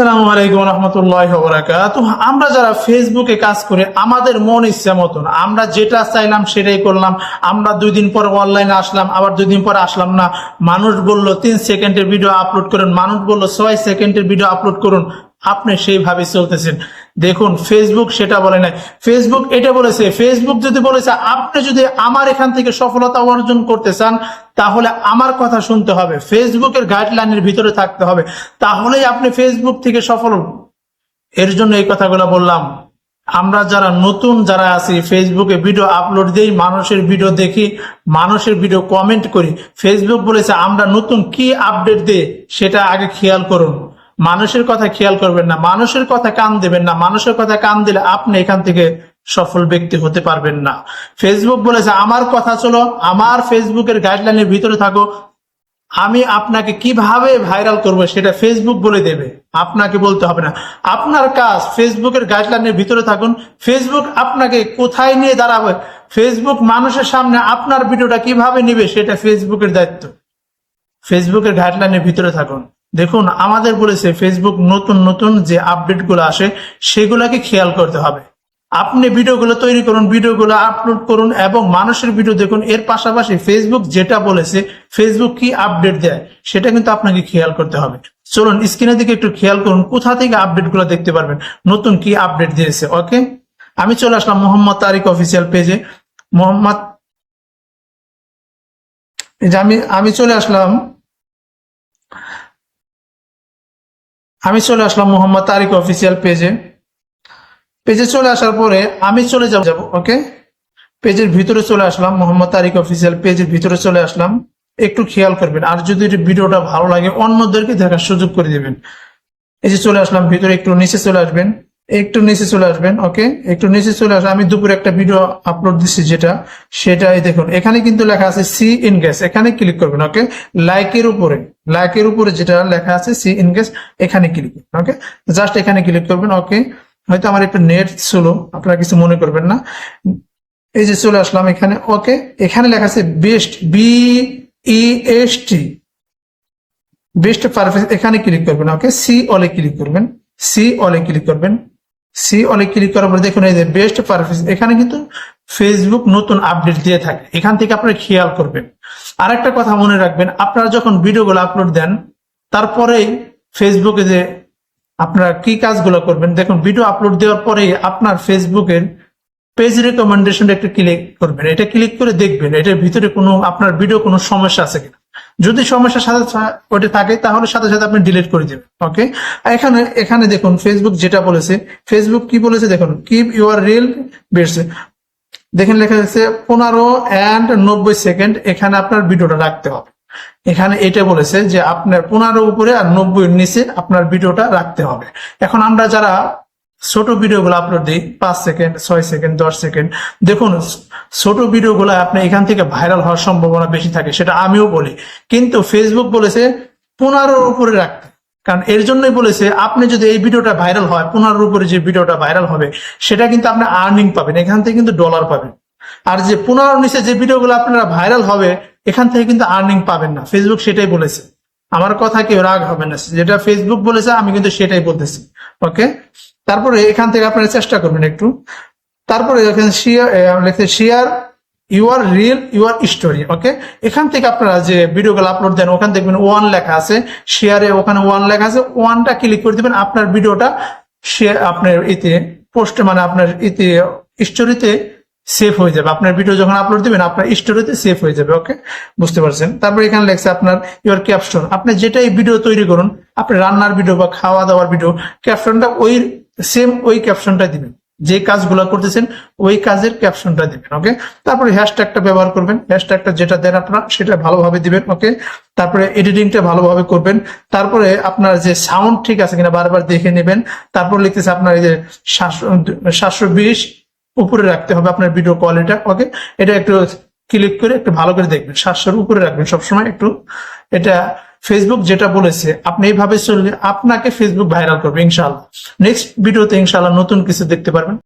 আসসালামু আলাইকুম রহমতুল্লাহ বরাকাত আমরা যারা ফেসবুকে কাজ করে, আমাদের মন ইচ্ছা মতন। আমরা যেটা চাইলাম সেটাই করলাম। আমরা দুই দিন পর অনলাইনে আসলাম, আবার দুই দিন পর আসলাম না। মানুষ বলল, তিন সেকেন্ডের ভিডিও আপলোড করুন। মানুষ বলল, ছয় সেকেন্ডের ভিডিও আপলোড করুন। আপনি সেইভাবে চলতেছেন। দেখুন ফেসবুক সেটা বলে নাই। ফেসবুক এটা বলেছে ফেসবুক যদি বলেছে, আপনি যদি আমার এখান থেকে সফলতা অর্জন করতে চান, তাহলে আমার কথা শুনতে হবে। ফেসবুকের গাইডলাইনের ভিতরে থাকতে হবে। তাহলেই আপনি ফেসবুক থেকে সফল এর জন্য এই কথাগুলো বললাম। আমরা যারা নতুন যারা আছি ফেসবুকে ভিডিও আপলোড দেই, মানুষের ভিডিও দেখি, মানুষের ভিডিও কমেন্ট করি। ফেসবুক বলেছে, আমরা নতুন কি আপডেট দিই, সেটা আগে খেয়াল করুন। মানুষের কথা খেয়াল করবেন না, মানুষের কথা কান দেবেন না, মানুষের কথা কান দিলে আপনি এখান থেকে সফল ব্যক্তি হতে পারবেন না। ফেসবুক বলেছে, আমার কথা চলো আমার ফেসবুকের গাইডলাইনের ভিতরে থাকো। আমি আপনাকে কীভাবে ভাইরাল করব সেটা ফেসবুক বলে দেবে। আপনাকে বলতে হবে না। আপনার কাজ ফেসবুকের গাইডলাইনের ভিতরে থাকুন। ফেসবুক আপনাকে কোথায় নিয়ে দাঁড়াবে? ফেসবুক মানুষের সামনে আপনার ভিডিওটা কীভাবে নিবে সেটা ফেসবুকের দায়িত্ব। ফেসবুকের গাইডলাইনের ভিতরে থাকুন। দেখুন, আমাদের বলেছে ফেসবুক নতুন নতুন যে আপডেটগুলো আসে, সেগুলোকে খেয়াল করতে হবে। আপনি ভিডিওগুলো তৈরি করুন, ভিডিওগুলো আপলোড করুন এবং মানুষের ভিডিও দেখুন। এর পাশাপাশি ফেসবুক যেটা বলেছে ফেসবুক কি আপডেট দেয়, সেটা কিন্তু আপনাকে খেয়াল করতে হবে। চলুন স্ক্রিনের দিকে একটু খেয়াল করুন, কোথা থেকে আপডেটগুলো দেখতে পারবেন, নতুন কি আপডেট দিয়েছে ওকে আমি চলে আসলাম মোহাম্মদ তারিক অফিসিয়াল পেজে মোহাম্মদ আমি আমি চলে আসলাম আমি চলে আসলাম মোহাম্মদ তারিক অফিসিয়াল পেজে পেজে চলে আসার পরে আমি চলে যাব যাব ওকে পেজের ভিতরে চলে আসলাম, মোহাম্মদ তারিক অফিসিয়াল পেজের ভিতরে চলে আসলাম। একটু খেয়াল করবেন, আর যদি ভিডিওটা ভালো লাগে, অন্যদেরকে দেখার সুযোগ করে দিবেন। এই যে চলে আসলাম, ভিতরে একটু নিচে চলে আসবেন। একটু নিচে চলে আসবেন ওকে একটু নিচে চলে আসবেন আমি দুপুরে একটা ভিডিও আপলোড দিচ্ছি যেটা, সেটাই দেখুন। এখানে কিন্তু লেখা আছে সি ইন গ্যাস এখানে ক্লিক করবেন ওকে লাইকের উপরে। লাইকের উপরে যেটা লেখা আছে সি ইন গ্যাস এখানে ক্লিক ওকে জাস্ট এখানে ক্লিক করবেন ওকে হয়তো আমার একটু নেট ছিল আপনারা কিছু মনে করবেন না। এই যে চলে আসলাম এখানে ওকে এখানে লেখা আছে best B E S T best perfect এখানে ক্লিক করবেন ওকে সি অলে ক্লিক করবেন সি অলে ক্লিক করবেন সি অলে ক্লিক করার পরে দেখুন, এই যে বেস্ট পারফেক্ট এখানে কিন্তু ফেসবুক নতুন আপডেট দিয়ে থাকে। এখান থেকে আপনারা খেয়াল করবেন। আর একটা কথা মনে রাখবেন, আপনারা যখন ভিডিওগুলো আপলোড দেন, তারপরেই ফেসবুকে যে আপনারা কি কাজগুলো করবেন, দেখুন ভিডিও আপলোড দেওয়ার পরেই আপনার ফেসবুকের পেজ রেকমেন্ডেশন একটু ক্লিক করবেন। এটা ক্লিক করে দেখবেন, এটার ভিতরে কোনো, আপনার ভিডিও কোনো সমস্যা আছে কিনা। যদি সমস্যার সাথে ওটা থাকে, তাহলে সাথে সাথে আপনি ডিলিট করে দেবেন ওকে এখানে এখানে দেখুন ফেসবুক যেটা বলেছে ফেসবুক কি বলেছে, দেখুন কিপ ইউর রিল বেস দেখেন লেখা যাচ্ছে পনেরো অ্যান্ড নব্বই সেকেন্ড এখানে আপনার ভিডিওটা রাখতে হবে। এখানে এটা বলেছে যে আপনার পনেরো উপরে আর নব্বই নিচে আপনার ভিডিওটা রাখতে হবে। এখন আমরা যারা ছোট ভিডিওগুলো আপলোড দিই, পাঁচ সেকেন্ড ছয় সেকেন্ড দশ সেকেন্ড দেখুন, ছোট ভিডিওগুলো আপনি এখান থেকে ভাইরাল হওয়ার সম্ভাবনা বেশি থাকে, সেটা আমিও বলি। কিন্তু ফেসবুক বলেছে পনেরোর উপরে রাখতে। কারণ এর জন্যই বলেছে, আপনি যদি এই ভিডিওটা ভাইরাল হয়, পনেরোর উপরে যে ভিডিওটা ভাইরাল হবে, সেটা কিন্তু আপনি আর্নিং পাবেন, এখান থেকে কিন্তু ডলার পাবেন। আর যে পনেরো নিচে যে ভিডিওগুলো আপনারা ভাইরাল হবে, এখান থেকে কিন্তু আর্নিং পাবেন না। ফেসবুক সেটাই বলেছে। আমার কথা কেউ রাগ হবে না। যেটা ফেসবুক বলেছে, আমি কিন্তু সেটাই বলতেছি। ওকে তারপরে এখান থেকে আপনারা চেষ্টা করবেন একটু। তারপরে share your reel your story okay এখান থেকে আপনারা যে ভিডিওগুলো আপলোড দেন, ওখানে দেখবেন ওয়ান লেখা আছে। শেয়ারে ওখানে ওয়ান লেখা আছে। ওয়ানটা ক্লিক করে দিবেন, আপনার ভিডিওটা শেয়ার আপনার ইতে পোস্টে মানে আপনার ইতে স্টোরিতে সেভ হয়ে যাবে। আপনার ভিডিও যখন আপলোড দিবেন, আপনার স্টোরিতে সেভ হয়ে যাবে ওকে বুঝতে পারছেন? তারপর এখানে লেখছে আপনার ইউর ক্যাপশন আপনি যেটাই ভিডিও তৈরি করুন, আপনি রান্নার ভিডিও বা খাওয়া দাওয়ার ভিডিও ক্যাপশনটা ওই সেম ওই ক্যাপশনটা দিবেন। যে কাজগুলো করতেছেন, ওই কাজের ক্যাপশনটা দিবেন ওকে তারপরে হ্যাশট্যাগটা ব্যবহার করবেন। হ্যাশট্যাগটা যেটা দেন আপনারা, সেটা ভালোভাবে দিবেন ওকে তারপরে এডিটিংটা ভালোভাবে করবেন। তারপরে আপনার যে সাউন্ড ঠিক আছে কিনা বারবার দেখে নেবেন। তারপর লিখতেছে আপনার এই যে সাতশো বিশ উপরে রাখতে হবে আপনার ভিডিও কোয়ালিটি ওকে এটা একটু ক্লিক করে একটু ভালো করে দেখবেন। সাতশোর উপরে রাখবেন সবসময় একটু। এটা ফেসবুক যেটা বলেছে, আপনি এইভাবে চললে আপনাকে ফেসবুক ভাইরাল করবে ইনশাল্লাহ নেক্সট ভিডিওতে ইনশাল্লাহ নতুন কিছু দেখতে পারবেন।